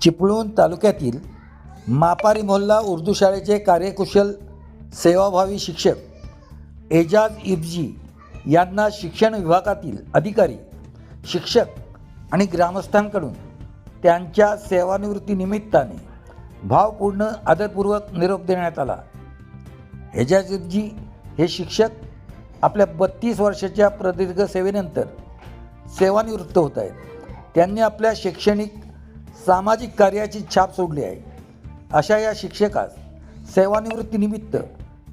चिपळूण तालुक्यातील मापारी मोहल्ला उर्दू शाळेचे कार्यकुशल सेवाभावी शिक्षक एजाज इबजी यांना शिक्षण विभागातील अधिकारी शिक्षक आणि ग्रामस्थांकडून त्यांच्या सेवानिवृत्तीनिमित्ताने भावपूर्ण आदरपूर्वक निरोप देण्यात आला. एजाज इफजी हे शिक्षक आपल्या बत्तीस वर्षाच्या प्रदीर्घ सेवेनंतर सेवानिवृत्त होत आहेत. त्यांनी आपल्या शैक्षणिक सामाजिक कार्याची छाप सोडली आहे. अशा या शिक्षकास सेवानिवृत्तीनिमित्त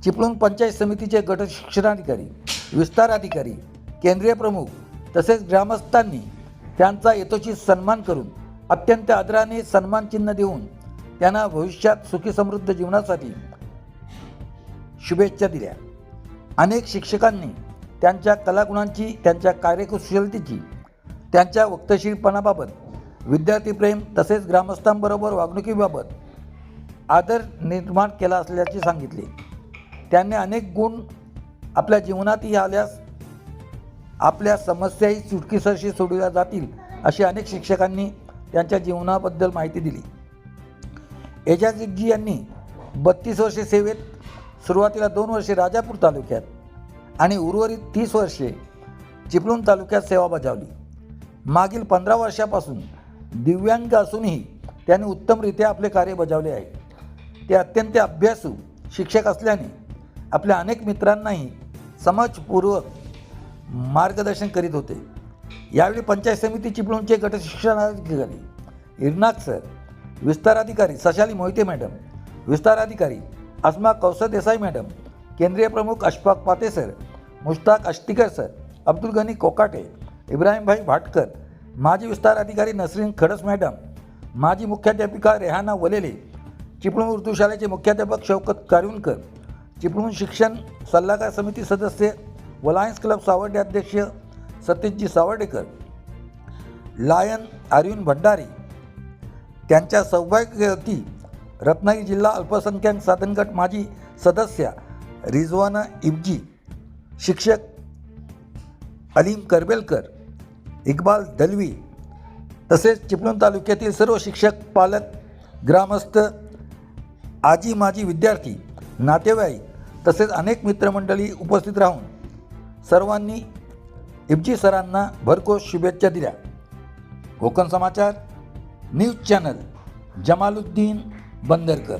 चिपळूण पंचायत समितीचे गट शिक्षणाधिकारी विस्तार अधिकारी केंद्रीय प्रमुख तसेच ग्रामस्थांनी त्यांचा यथोचित सन्मान करून अत्यंत आदराने सन्मानचिन्ह देऊन त्यांना भविष्यात सुखी समृद्ध जीवनासाठी शुभेच्छा दिल्या. अनेक शिक्षकांनी त्यांच्या कलागुणांची त्यांच्या कार्यकुशलतेची त्यांच्या वक्तशीरपणाबाबत विद्यार्थीप्रेम तसेच ग्रामस्थांबरोबर वागणुकीबाबत आदर निर्माण केला असल्याचे सांगितले. त्यांनी अनेक गुण आपल्या जीवनातही आल्यास आपल्या समस्याही चुटकीसरशी सोडवल्या जातील असे अनेक शिक्षकांनी त्यांच्या जीवनाबद्दल माहिती दिली. एजाजीजी यांनी बत्तीस वर्षे सेवेत सुरुवातीला दोन वर्षे राजापूर तालुक्यात आणि उर्वरित तीस वर्षे चिपळूण तालुक्यात सेवा बजावली. मागील पंधरा वर्षापासून दिव्यांग असूनही त्यांनी उत्तमरित्या आपले कार्य बजावले आहे. ते अत्यंत अभ्यासू शिक्षक असल्याने आपल्या अनेक मित्रांनाही समजपूर्वक मार्गदर्शन करीत होते. यावेळी पंचायत समिती चिपळूणचे गट शिक्षणाधिकारी इरनाक सर विस्ताराधिकारी सशाली मोहिते मॅडम विस्ताराधिकारी अस्मा कौसर देसाई मॅडम केंद्रीय प्रमुख अशफाक पाते सर मुश्ताक अष्टीकर सर अब्दुल गनी कोकाटे इब्राहिमभाई भाटकर माजी विस्तार अधिकारी नसरीन खडस मॅडम माजी मुख्याध्यापिका रेहाना वलेले चिपळूण उर्दू शाळेचे मुख्याध्यापक शौकत कारविणकर चिपळूण शिक्षण सल्लागार समिती सदस्य व लायन्स क्लब सावर्डे अध्यक्ष सतीशजी सावर्डेकर लायन आर्युन भंडारी त्यांच्या सौभाग्यवती रत्नागिरी जिल्हा अल्पसंख्याक साधन गट माजी सदस्य रिजवाना इब्जी शिक्षक अलीम करबेलकर इक्बाल दलवी तसेच चिपळूण तालुक्यातील सर्व शिक्षक पालक ग्रामस्थ आजी माजी विद्यार्थी नातेवाईक तसेच अनेक मित्रमंडळी उपस्थित राहून सर्वांनी इब्जी सरांना भरघोस शुभेच्छा दिल्या. Konkan Samachar news channel Jamaluddin Bandarkar.